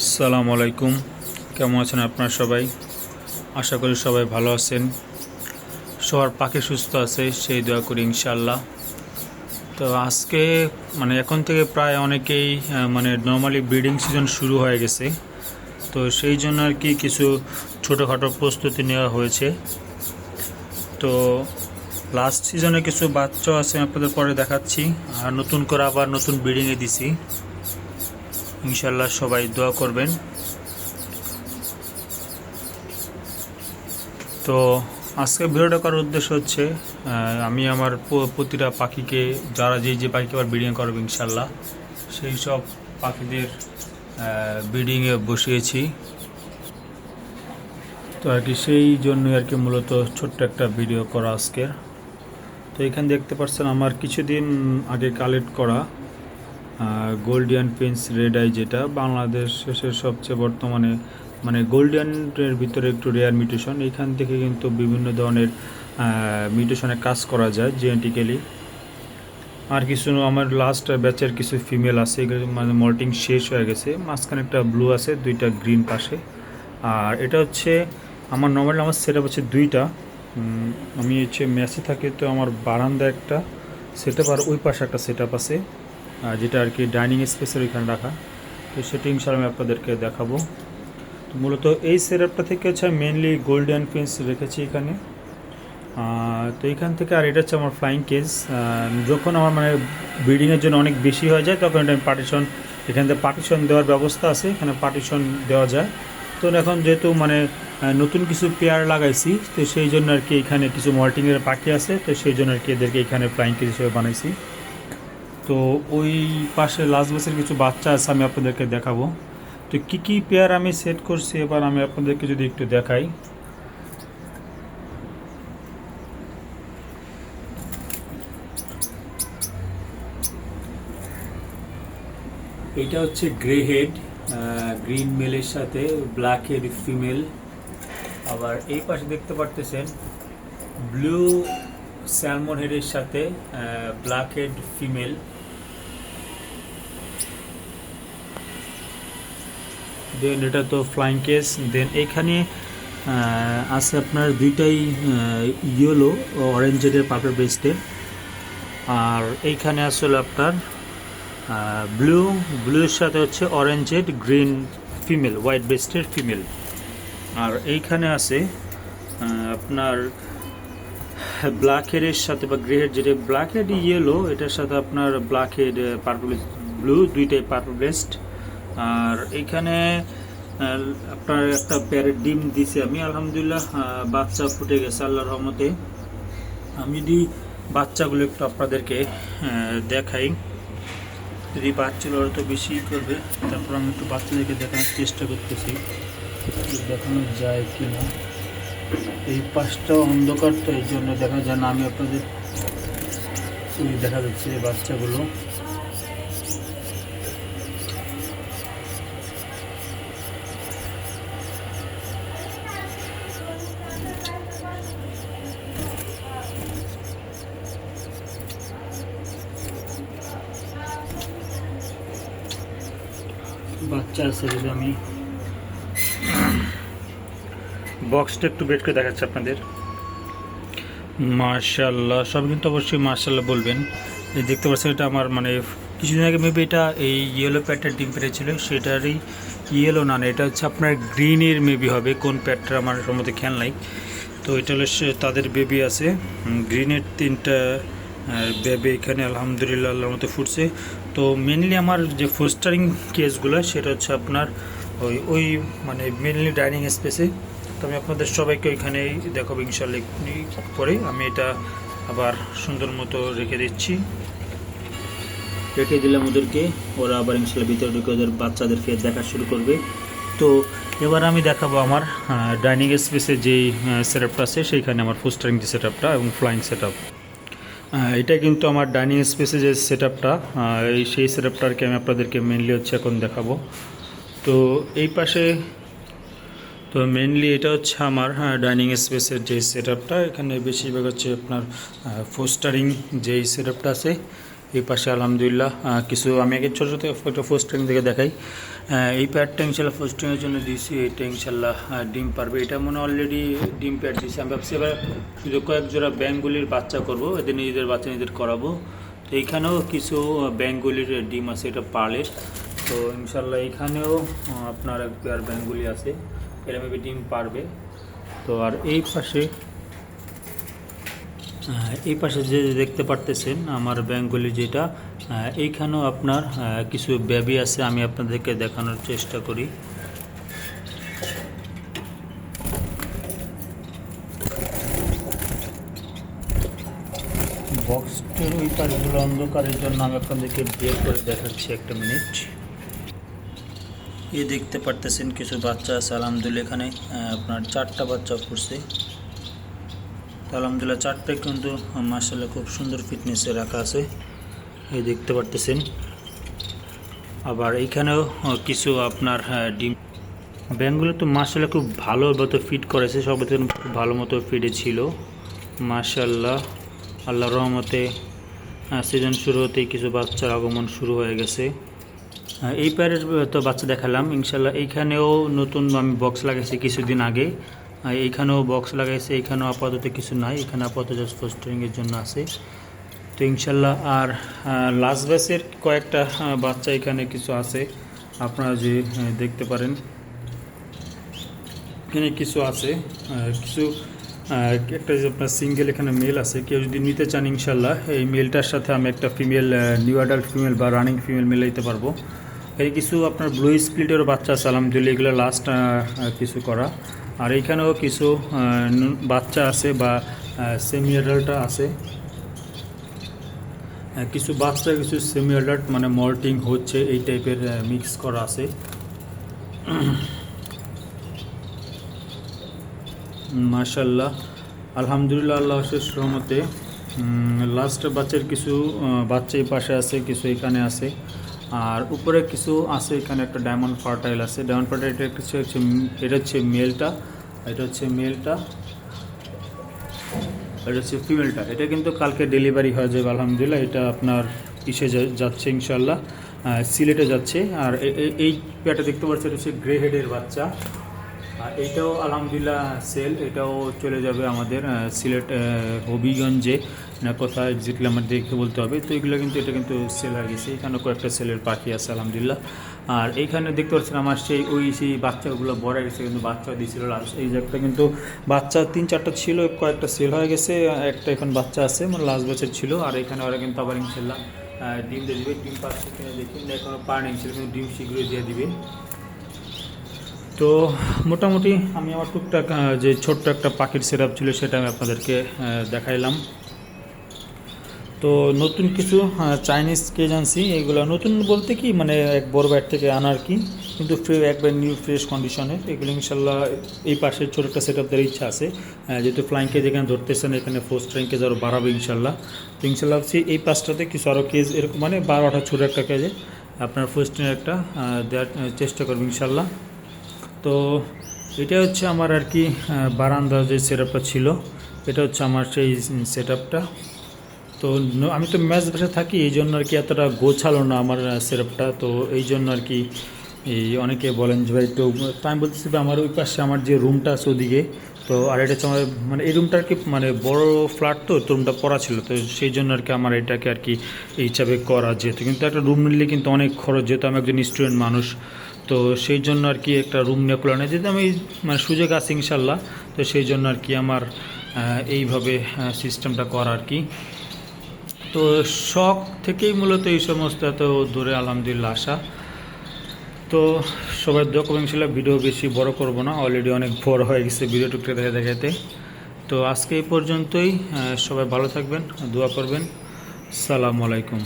আসসালামু আলাইকুম। কেমন আছেন আপনারা সবাই? আশা করি সবাই ভালো আছেন। সবার পাখি সুস্থ আছে, সেই দোয়া করি ইনশাল্লাহ তো আজকে মানে এখন থেকে প্রায় অনেকেই মানে নর্মালি ব্রিডিং সিজন শুরু হয়ে গেছে। তো সেই জন্য আর কি কিছু ছোটোখাটো প্রস্তুতি নেওয়া হয়েছে। তো লাস্ট সিজনে কিছু বাচ্চা আছে আপনাদের পরে দেখাচ্ছি। আর নতুন করে আবার নতুন ব্রিডিংয়ে দিছি। ইনশাল্লাহ সবাই দোয়া করবেন। তো আজকে ভিডিওটা করার উদ্দেশ্য হচ্ছে আমি আমার প্রতিটা পাখিকে, যারা যেই যে পাখিকে আবার ব্রিডিং করবে ইনশাল্লাহ সেই সব পাখিদের ব্রিডিংয়ে বসিয়েছি। তো আর কি সেই জন্যই আর কি মূলত ছোট্ট একটা ভিডিও করা আজকের। তো এখানে দেখতে পাচ্ছেন আমার কিছুদিন আগে কালেক্ট করা গোল্ডিয়ান পেন্স রেড আই যেটা বাংলাদেশের সবচেয়ে বর্তমানে মানে গোল্ডিয়ানের ভিতরে একটু রেয়ার মিউটেশন এখান থেকে কিন্তু বিভিন্ন ধরনের মিউটেশনে কাজ করা যায় জেনেটিক্যালি আর কিছু আমার লাস্ট ব্যাচের কিছু ফিমেল আছে মানে মল্টিং শেষ হয়ে গেছে। মাঝখানে একটা ব্লু আছে, দুইটা গ্রিন পাশে। আর এটা হচ্ছে আমার নর্মালি আমার সেট হচ্ছে দুইটা। আমি হচ্ছে ম্যাচে থাকি তো আমার বারান্দা একটা সেট আর ওই পাশে একটা সেট আছে। যেটা আর কি ডাইনিং স্পেসের ওইখানে রাখা। তো সেটা ইনশাল্লাহ আমি আপনাদেরকে দেখাবো। তো মূলত এই সেটআপটা থেকে হচ্ছে মেনলি গোল্ডেন পেন্স রেখেছি এখানে। তো এখান থেকে আর এটা হচ্ছে আমার ফ্লাইং কেস যখন আমার মানে ব্রিডিংয়ের জন্য অনেক বেশি হয়ে যায়, তখন এটা আমি পার্টিশন এখান থেকে পার্টিশন দেওয়ার ব্যবস্থা আছে, এখানে পার্টিশন দেওয়া যায়। তো এখন যেহেতু মানে নতুন কিছু পেয়ার লাগাইছি, তো সেই জন্য আর কি এখানে কিছু মল্টিংয়ের পাখি আছে, তো সেই জন্য আর কি এদেরকে এখানে ফ্লাইং কেস হিসেবে বানাইছি। তো ওই পাশে লাস্ট বেসের কিছু বাচ্চা আছে, আমি আপনাদেরকে দেখাবো। তো কি কি পেয়ার আমি সেট করছি, এবার আমি আপনাদেরকে যদি একটু দেখাই। এটা হচ্ছে গ্রে হেড গ্রিন মেলের সাথে ব্ল্যাক হেড ফিমেল আবার এই পাশে দেখতে পারতেছেন ব্লু স্যালমন হেডের সাথে ব্ল্যাক হেড ফিমেল দেন এটা তো ফ্লাইং কেস দেন এখানে আছে আপনার দুইটাই ইয়েলো অরেঞ্জের পাপের বেস্টের আর এইখানে আসলে আপনার ব্লু ব্লুর সাথে হচ্ছে অরেঞ্জেড গ্রিন ফিমেল হোয়াইট বেস্টের ফিমেল আর এইখানে আছে আপনার ব্ল্যাক হেডের সাথে বা গ্রে হেড যেটা ব্ল্যাক হেড ইয়েলো এটার সাথে আপনার ব্ল্যাক হেড পার্পল ব্লু দুইটাই পার্পল বেস্ট আর এইখানে আপনার একটা প্যারেট ডিম দিছি আমি, আলহামদুলিল্লাহ বাচ্চা ফুটে গেছে আল্লাহ রহমতে। আমি যদি বাচ্চাগুলো একটু আপনাদেরকে দেখাই। যদি বাচ্চাগুলো তো বেশি করবে, তারপর আমি একটু বাচ্চাদেরকে দেখানোর চেষ্টা করতেছি দেখানো যায় কি না এই পাশটা অন্ধকার তো এই জন্য দেখা যায় না। আমি আপনাদের দেখা যাচ্ছে এই বাচ্চাগুলো। যদি আমি। বক্সটা একটু বের করে দেখাচ্ছি আপনাদের। মার্শাল্লাহ সব কিন্তু অবশ্যই মার্শাল্লাহ বলবেন। এই দেখতে পাচ্ছেন এটা আমার মানে কিছুদিন আগে মেবি এটা এই ইয়েলো প্যাডটা ডিম পেরেছিল, সেটারই ইয়েলো না এটা হচ্ছে আপনার গ্রিনের মেবি হবে, কোন প্যাডটা আমার সম্মতি খেয়াল নাই। তো এটা হলো তাদের বেবি আছে। গ্রিনের তিনটা বেবি এখানে আলহামদুলিল্লাহ আল্লাহর মতো ফুটছে। তো মেনলি আমার যে ফোস্টারিং কেসগুলো সেটা হচ্ছে আপনার ওই ওই মানে মেনলি ডাইনিং স্পেসে তো আমি আপনাদের সবাইকে ওইখানে দেখাবো ইনশাল্লাহ পরে। আমি এটা আবার সুন্দর মতো রেখে দিচ্ছি। রেখে দিলাম ওদেরকে। ওরা আবার ইনশাল্লাহ ভিতরে ঢুকে ওদের বাচ্চাদেরকে দেখা শুরু করবে। তো এবার আমি দেখাবো আমার ডাইনিং স্পেসে যেই সেটআপটা আছে, সেইখানে আমার ফুস্টারিং যে সেটআপটা এবং ফ্লাইং সেটআপ এটা কিন্তু আমার ডাইনিং স্পেসে যে সেটআপটা এই সেই সেটআপটাকে আমি আপনাদেরকে মেনলি হচ্ছে এখন দেখাবো। তো এই পাশে, তো মেনলি এটা হচ্ছে আমার ডাইনিং স্পেসের যে সেটআপটা, এখানে বেশিরভাগ হচ্ছে আপনার ফোস্টারিং যেই সেটআপটা আছে, এই পাশে আলহামদুলিল্লাহ কিছু, আমি আগে ছোটো ছোটো পোস্টিং থেকে দেখাই। এই প্যাডটা ইনশাল্লাহ পোস্টিংয়ের জন্য দিয়েছি, এটা ইনশাল্লাহ ডিম পারবে। এটা মনে অলরেডি ডিম প্যাড দিয়েছি। আমি ভাবছি এবার কয়েক জোড়া ব্যাঙ্গুলির বাচ্চা করব, এদের নিজেদের বাচ্চা নিজেদের করাবো। তো এইখানেও কিছু ব্যাঙ্গুলির ডিম আছে, এটা পালের। তো ইনশাল্লাহ এখানেও আপনার এক পেয়ার ব্যাঙ্গুলি আছে। এরা মেবি ডিম পারবে। তো আর এই পাশে এই পাশে যে দেখতে পারতেছেন, আমার ব্যাঙ্গলি যেটা এইখানেও আপনার কিছু বেবি আছে, আমি আপনাদেরকে দেখানোর চেষ্টা করি। বক্সটির ওই পাশগুলো অন্ধকারের জন্য আমি আপনাদেরকে বের করে দেখাচ্ছি একটা মিনিট। এই দেখতে পারতেছেন কিছু বাচ্চা আছে, আলহামদুলিল্লাহ এখানে আপনার চারটা বাচ্চা পড়ছে। আলহামদুলিল্লাহ, চারটে কিন্তু মার্শাল্লাহ খুব সুন্দর ফিটনেসে রাখা আছে। এই দেখতে পারতেছেন। আবার এইখানেও কিছু আপনার হ্যাঁ, ডিম। ব্যাংকগুলো তো মার্শাল্লাহ খুব ভালো মতো ফিট করেছে সব খুব ভালো মতো ফিটে ছিল। মার্শাল্লাহ আল্লাহ রহমতে সিজন শুরু হতেই কিছু বাচ্চার আগমন শুরু হয়ে গেছে। এই প্যারের তো বাচ্চা দেখালাম ইনশাল্লাহ এইখানেও নতুন আমি বক্স লাগাইছি কিছুদিন আগে। এইখানেও বক্স লাগাইছে এইখানেও আপাতত কিছু নাই এখানে আপাতত জাস্ট ফোস্টারিংয়ের জন্য আছে। তো ইনশাল্লাহ আর লাস্ট ব্যাচের কয়েকটা বাচ্চা এখানে কিছু আছে। আপনারা যে দেখতে পারেন। এখানে কিছু আছে। কিছু একটা যে আপনার সিঙ্গেল এখানে মেল আছে। কেউ যদি নিতে চান ইনশাল্লাহ, এই মেলটার সাথে আমি একটা ফিমেল নিউ অ্যাডাল্ট ফিমেল বা রানিং ফিমেল মেলাইতে পারব। এই কিছু আপনার ব্লু স্প্লিটেরও বাচ্চা আছে, আলহামদুলিল্লাহ, এগুলো লাস্ট কিছু করা। আর এইখানেও কিছু বাচ্চা আছে বা সেমি অ্যাডাল্টটা আছে। কিছু বাচ্চা, কিছু সেমি অ্যাডাল্ট মানে মল্টিং হচ্ছে, এই টাইপের মিক্স করা আছে। মাশাল্লাহ আলহামদুলিল্লাহ, আল্লাহ শেষ রহমতে। লাস্ট বাচ্চার কিছু বাচ্চা এই পাশে আছে, কিছু এখানে আছে। আর উপরে কিছু আছে, এখানে একটা ডায়মন্ড ফার্টাইল আছে। ডায়মন্ড ফার্টাইল এটা হচ্ছে এটা হচ্ছে মেলটা এটা হচ্ছে মেলটা এটা হচ্ছে ফিমেলটা এটা কিন্তু কালকে ডেলিভারি হয়ে যাবে আলহামদুলিল্লাহ, এটা আপনার ইসে যাচ্ছে ইনশাল্লাহ সিলেটে যাচ্ছে। আর এই পেয়াটা দেখতে পাচ্ছি এটা হচ্ছে গ্রে হেডের বাচ্চা। আর এইটাও আলহামদুলিল্লাহ সেল এটাও চলে যাবে আমাদের সিলেট হবিগঞ্জে। কোথায় আমার দেখে বলতে হবে। তো এগুলো কিন্তু এটা কিন্তু সেল হয়ে গেছে। এখানে কয়েকটা সেলের পাখি আছে, আলহামদুলিল্লাহ। আর এইখানে দেখতে পাচ্ছেন আমার সেই ওই সেই বাচ্চাগুলো বড় গেছে, কিন্তু বাচ্চা দিয়েছিল লাস্ট এই একটা কিন্তু বাচ্চা, তিন চারটা ছিল, কয়েকটা সেল হয়ে গেছে একটা এখন বাচ্চা আছে মানে লাস্ট বছর ছিল। আর এখানে ওরা কিন্তু আবার ইনশাল্লাহ ডিম দিয়ে দিবে। ডিম পাচ্ছে কিনে দেখি না এখনও পারেনি ছিল কিন্তু ডিম শীঘ্রই দিয়ে দিবে। তো মোটামুটি আমি আমার টুকটাক যে ছোট্ট একটা পাখির সেট ছিল, সেটা আমি আপনাদেরকে দেখাইলাম। তো নতুন কিছু চাইনিজ কেজ আনছি এগুলো নতুন বলতে কি মানে এক বড় ব্যাট থেকে আনার কি কিন্তু একবার নিউ ফ্রেশ কন্ডিশনে এগুলো ইনশাল্লাহ এই পাশে ছোট একটা সেট আপদের ইচ্ছা আছে। যেহেতু ফ্লাইং কেজ এখানে ধরতেছেন এখানে ফোর্স ফ্লাইং কেজ আরও বাড়াবে ইনশাল্লাহ। তো ইনশাল্লাহ ভাবছি এই পাশটাতে কিছু আরও কেজ এরকম মানে বারোটা ছোটো একটা কেজে আপনার ফোস্টের একটা দেওয়ার চেষ্টা করব ইনশাল্লাহ। তো এটা হচ্ছে আমার আর কি আহ, বারান্দার যে সেট ছিল এটা হচ্ছে আমার সেই সেট তো আমি তো ম্যাচ বসে থাকি, এই জন্য আর কি এতটা গোছালো না আমার সেটআপটা তো এই জন্য আর কি, এই অনেকে বলেন যে, ভাই তো আমি বলতেছি আমার ওই পাশে আমার যে রুমটা আছে ওদিকে, তো আর এটা হচ্ছে আমার মানে এই রুমটা আর কি মানে বড় ফ্ল্যাট তো তো রুমটা পড়া ছিল, তো সেই জন্য আর কি আমার এটাকে আর কি এই হিসাবে করা যেহেতু কিন্তু একটা রুম নিলে কিন্তু অনেক খরচ, যেহেতু আমি একজন স্টুডেন্ট মানুষ, তো সেই জন্য আর কি একটা রুম নিয়ে প্ল্যানে যেহেতু আমি মানে সুযোগ আছে ইনশাল্লাহ, তো সেই জন্য আর কি আমার এইভাবে সিস্টেমটা করা আর কি। তো শখ থেকেই মূলত এই সমস্ত এত দূরে আলহামদুলিল্লাহ আসা। তো সবাই দোয়া ছিল ভিডিও বেশি বড় করব না অলরেডি অনেক ভোর হয়ে গেছে ভিডিও টুকটা দেখে দেখাতে তো আজকে এই পর্যন্তই সবাই ভালো থাকবেন, দোয়া করবেন। সালাম আলাইকুম।